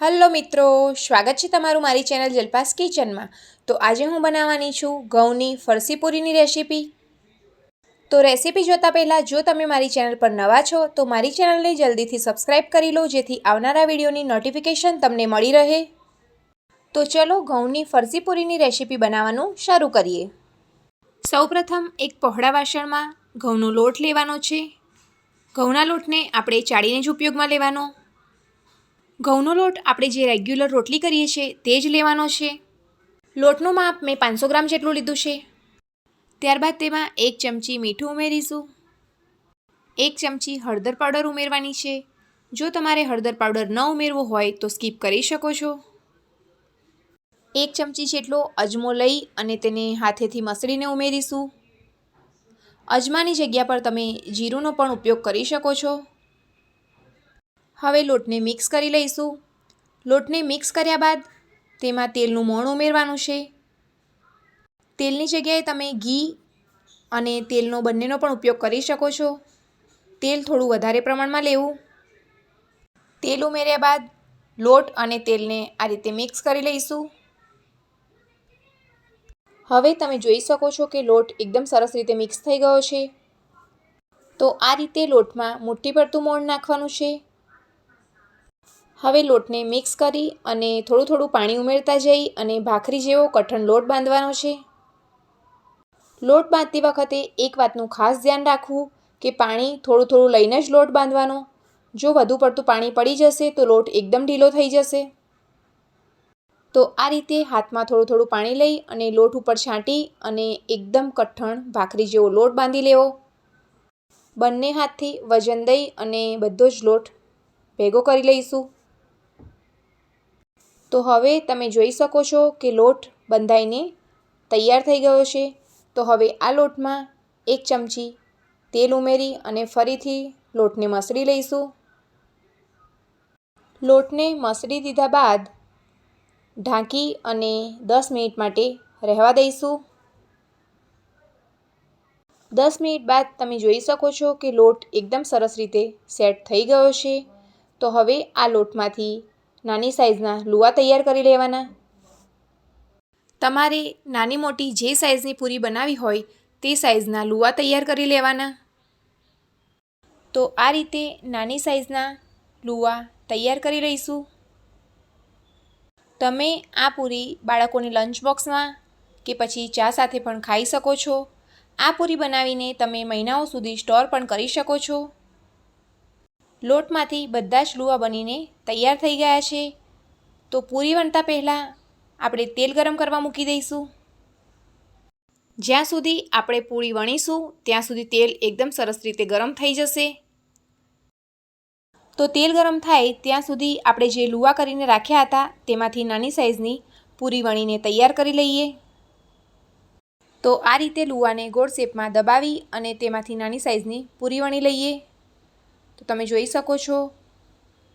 Hello મિત્રો, સ્વાગત છે તમારું મારી ચેનલ જલપાસ કિચનમાં. તો આજે હું બનાવવાની છું ઘઉંની ફરસીપુરીની રેસીપી. તો રેસીપી જોતાં પહેલાં, જો તમે મારી ચેનલ પર નવા છો, તો મારી ચેનલને જલ્દીથી સબસ્ક્રાઈબ કરી લો, જેથી આવનારા વિડીયોની નોટિફિકેશન તમને મળી રહે. તો ચલો ઘઉંની ફરસીપુરીની રેસીપી બનાવવાનું શરૂ કરીએ. સૌપ્રથમ એક પહોળા વાસણમાં ઘઉંનો લોટ લેવાનો છે. ઘઉંના લોટને આપણે ચાળીને જ ઉપયોગમાં લેવાનો. ઘઉંનો લોટ આપણે જે રેગ્યુલર રોટલી કરીએ છીએ તે જ લેવાનો છે. લોટનું માપ મેં પાંચસો ગ્રામ જેટલું લીધું છે. ત્યારબાદ તેમાં એક ચમચી મીઠું ઉમેરીશું. એક ચમચી હળદર પાવડર ઉમેરવાની છે. જો તમારે હળદર પાવડર ન ઉમેરવો હોય તો સ્કીપ કરી શકો છો. એક ચમચી જેટલો અજમો લઈ અને તેને હાથેથી મસળીને ઉમેરીશું. અજમાની જગ્યા પર તમે જીરુંનો પણ ઉપયોગ કરી શકો છો. હવે લોટને મિક્સ કરી લઈશું. લોટને મિક્સ કર્યા બાદ તેમાં તેલનું મોણ ઉમેરવાનું છે. તેલની જગ્યાએ તમે ઘી અને તેલનો બંનેનો પણ ઉપયોગ કરી શકો છો. તેલ થોડું વધારે પ્રમાણમાં લેવું. તેલ ઉમેર્યા બાદ લોટ અને તેલને આ રીતે મિક્સ કરી લઈશું. હવે તમે જોઈ શકો છો કે લોટ એકદમ સરસ રીતે મિક્સ થઈ ગયો છે. તો આ રીતે લોટમાં મુઠ્ઠી પડતું મોણ નાખવાનું છે. હવે લોટને મિક્સ કરી અને થોડું થોડું પાણી ઉમેરતા જઈ અને ભાખરી જેવો કઠણ લોટ બાંધવાનો છે. લોટ બાંધતી વખતે એક વાતનું ખાસ ધ્યાન રાખવું કે પાણી થોડું થોડું લઈને જ લોટ બાંધવાનો. જો વધુ પડતું પાણી પડી જશે તો લોટ એકદમ ઢીલો થઈ જશે. તો આ રીતે હાથમાં થોડું થોડું પાણી લઈ અને લોટ ઉપર છાંટી અને એકદમ કઠણ ભાખરી જેવો લોટ બાંધી લેવો. બંને હાથથી વજન દઈ અને બધો જ લોટ ભેગો કરી લઈશું. તો હવે તમે જોઈ શકો છો કે લોટ બંધાઈને તૈયાર થઈ ગયો છે. તો હવે આ લોટમાં એક ચમચી તેલ ઉમેરી અને ફરીથી લોટને મસળી લઈશું. લોટને મસળી દીધા બાદ ઢાંકી અને દસ મિનિટ માટે રહેવા દઈશું. દસ મિનિટ બાદ તમે જોઈ શકો છો કે લોટ એકદમ સરસ રીતે સેટ થઈ ગયો છે. તો હવે આ લોટમાંથી નાની સાઇઝના લુવા તૈયાર કરી લેવાના. તમારે નાની મોટી જે સાઇઝની પૂરી બનાવી હોય તે સાઇઝના લુવા તૈયાર કરી લેવાના. તો આ રીતે નાની સાઇઝના લુવા તૈયાર કરી લઈશું. તમે આ પૂરી બાળકોની લંચ બોક્સમાં કે પછી ચા સાથે પણ ખાઈ શકો છો. આ પૂરી બનાવીને તમે મહિનાઓ સુધી સ્ટોર પણ કરી શકો છો. લોટમાંથી બધા જ લુવા બનીને તૈયાર થઈ ગયા છે. તો પૂરી વણતા પહેલાં આપણે તેલ ગરમ કરવા મૂકી દઈશું. જ્યાં સુધી આપણે પૂરી વણીશું, ત્યાં સુધી તેલ એકદમ સરસ રીતે ગરમ થઈ જશે. તો તેલ ગરમ થાય ત્યાં સુધી આપણે જે લુવા કરીને રાખ્યા હતા, તેમાંથી નાની સાઇઝની પૂરી વણીને તૈયાર કરી લઈએ. તો આ રીતે લુવાને ગોળ શેપમાં દબાવી અને તેમાંથી નાની સાઇઝની પૂરી વણી લઈએ. તો તમે જોઈ શકો છો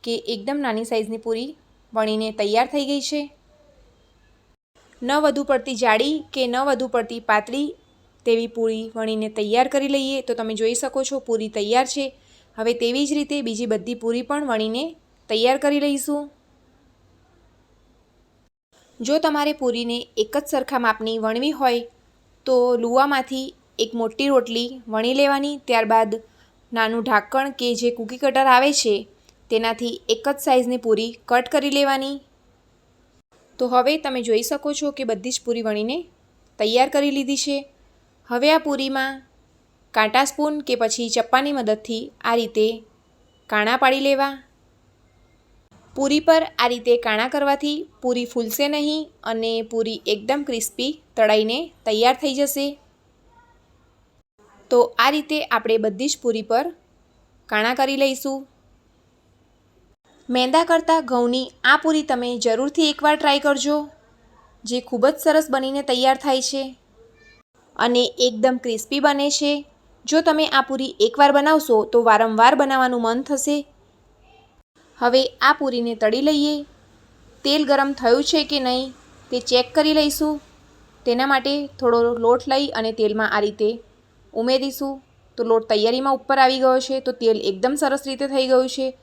કે એકદમ નાની સાઇઝની પૂરી વણીને તૈયાર થઈ ગઈ છે. ન વધુ પડતી જાડી કે ન વધુ પડતી પાતળી તેવી પૂરી વણીને તૈયાર કરી લઈએ તો તમે જોઈ શકો છો પૂરી તૈયાર છે. હવે તેવી જ રીતે બીજી બધી પૂરી પણ વણીને તૈયાર કરી લઈશું. જો તમારે પૂરીને એક જ સરખા માપની વણવી હોય તો લુવામાંથી એક મોટી રોટલી વણી લેવાની, ત્યારબાદ નાનું ઢાંકણ કે જે કૂકી કટર આવે છે, તેનાથી એક જ સાઇઝની પૂરી કટ કરી લેવાની. તો હવે તમે જોઈ શકો છો કે બધી જ પૂરી વણીને તૈયાર કરી લીધી છે. હવે આ પૂરીમાં કાંટા સ્પૂન કે પછી ચપ્પાની મદદથી આ રીતે કાણા પાડી લેવા. પૂરી પર આ રીતે કાણા કરવાથી પૂરી ફૂલશે નહીં અને પૂરી એકદમ ક્રિસ્પી તળાઈને તૈયાર થઈ જશે. તો આ રીતે આપણે બધી જ પૂરી પર કાણા કરી લઈશું. મેંદા કરતાં ઘઉંની આ પૂરી તમે જરૂરથી એકવાર ટ્રાય કરજો, જે ખૂબ જ સરસ બનીને તૈયાર થાય છે અને એકદમ ક્રિસ્પી બને છે. જો તમે આ પૂરી એકવાર બનાવશો તો વારંવાર બનાવવાનું મન થશે. હવે આ પૂરીને તળી લઈએ. તેલ ગરમ થયું છે કે નહીં તે ચેક કરી લઈશું. તેના માટે થોડો લોટ લઈ અને તેલમાં આ રીતે ઉમેરીશું. તો લોટ તૈયારીમાં ઉપર આવી ગયો છે, તો તેલ એકદમ સરસ રીતે થઈ ગયું છે.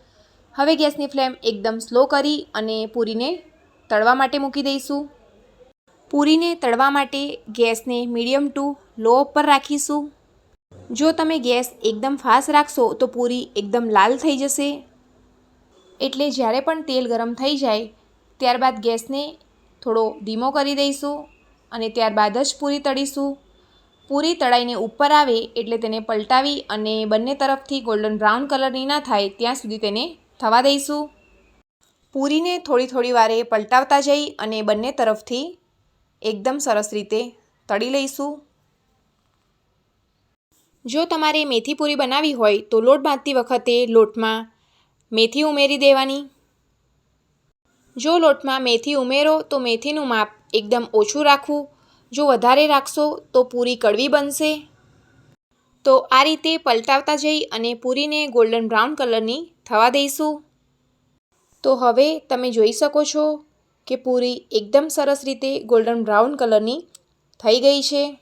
હવે ગેસની ફ્લેમ એકદમ સ્લો કરી અને પૂરીને તળવા માટે મૂકી દઈશું. પૂરીને તળવા માટે ગેસને મીડિયમ ટુ લો ઉપર રાખીશું. જો તમે ગેસ એકદમ ફાસ્ટ રાખશો, તો પૂરી એકદમ લાલ થઈ જશે. એટલે જ્યારે પણ તેલ ગરમ થઈ જાય, ત્યારબાદ ગેસને થોડો ધીમો કરી દઈશું અને ત્યારબાદ જ પૂરી તળીશું. પૂરી તળાઈને ઉપર આવે એટલે તેને પલટાવી અને બંને તરફથી ગોલ્ડન બ્રાઉન કલરની ના થાય ત્યાં સુધી તેને થવા દઈશું. પૂરીને થોડી થોડી વારે પલટાવતા જઈ અને બંને તરફથી એકદમ સરસ રીતે તળી લઈશું. જો તમારે મેથી પૂરી બનાવવી હોય તો લોટ બાંધતી વખતે લોટમાં મેથી ઉમેરી દેવાની. જો લોટમાં મેથી ઉમેરો તો મેથીનું માપ એકદમ ઓછું રાખવું જો વધારે રાખશો તો પૂરી કડવી બનશે. તો આ રીતે પલટાવતા જઈ અને પૂરીને ગોલ્ડન બ્રાઉન કલરની થવા દઈશું. તો હવે તમે જોઈ શકો છો કે પૂરી એકદમ સરસ રીતે ગોલ્ડન બ્રાઉન કલરની થઈ ગઈ છે.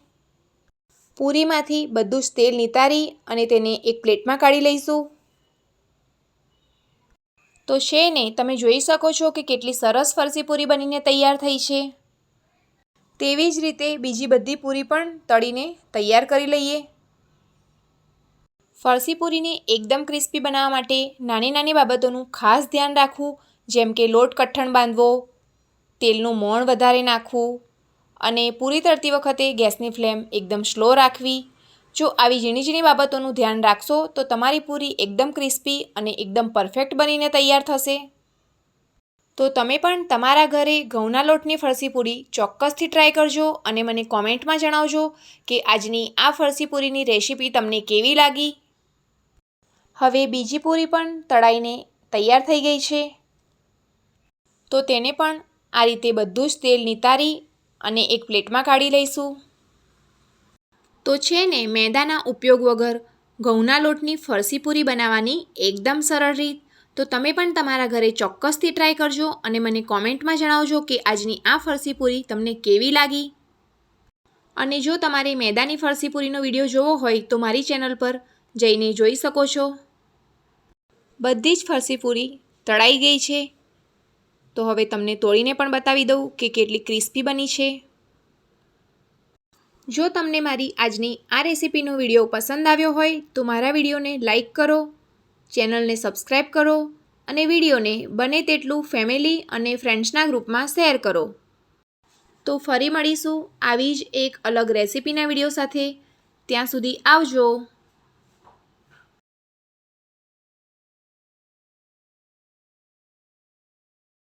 પૂરીમાંથી બધું જ તેલ નિતારી અને તેને એક પ્લેટમાં કાઢી લઈશું. તો છે ને, તમે જોઈ શકો છો કે કેટલી સરસ ફરસી પૂરી બનીને તૈયાર થઈ છે. તેવી જ રીતે બીજી બધી પૂરી પણ તળીને તૈયાર કરી લઈએ. ફરસી પૂરીને એકદમ ક્રિસ્પી બનાવવા માટે નાની નાની બાબતોનું ખાસ ધ્યાન રાખવું, જેમ કે લોટ કઠણ બાંધવો, તેલનું મોણ વધારે નાખવું અને પૂરી તળતી વખતે ગેસની ફ્લેમ એકદમ સ્લો રાખવી. જો આવી ઝીણી ઝીણી બાબતોનું ધ્યાન રાખશો, તો તમારી પૂરી એકદમ ક્રિસ્પી અને એકદમ પરફેક્ટ બનીને તૈયાર થશે. તો તમે પણ તમારા ઘરે ઘઉંના લોટની ફરસી પૂરી ચોક્કસથી ટ્રાય કરજો અને મને કોમેન્ટમાં જણાવજો કે આજની આ ફરસી પૂરીની રેસીપી તમને કેવી લાગી. હવે બીજી પૂરી પણ તળાઈને તૈયાર થઈ ગઈ છે. તો તેને પણ આ રીતે બધું જ તેલ નિતારી અને એક પ્લેટમાં કાઢી લઈશું. તો છે ને મેદાના ઉપયોગ વગર ઘઉંના લોટની ફરસી પૂરી બનાવવાની એકદમ સરળ રીત. તો તમે પણ તમારા ઘરે ચોક્કસથી ટ્રાય કરજો અને મને કોમેન્ટમાં જણાવજો કે આજની આ ફરસી પૂરી તમને કેવી લાગી. અને જો તમારે મેદાની ફરસી પૂરીનો વીડિયો જોવો હોય તો મારી ચેનલ પર જઈને જોઈ શકો છો. બધી જ ફરસી પૂરી તળાઈ ગઈ છે. તો હવે તમને તોડીને પણ બતાવી દઉં કે કેટલી ક્રિસ્પી બની છે. જો તમને મારી આજની આ રેસીપીનો વીડિયો પસંદ આવ્યો હોય તો મારા વિડીયોને લાઇક કરો ચેનલને સબસ્ક્રાઈબ કરો અને વિડીયોને બને તેટલું ફેમિલી અને ફ્રેન્ડ્સના ગ્રુપમાં શેર કરો. તો ફરી મળીશું આવી જ એક અલગ રેસીપીના વીડિયો સાથે. ત્યાં સુધી આવજો.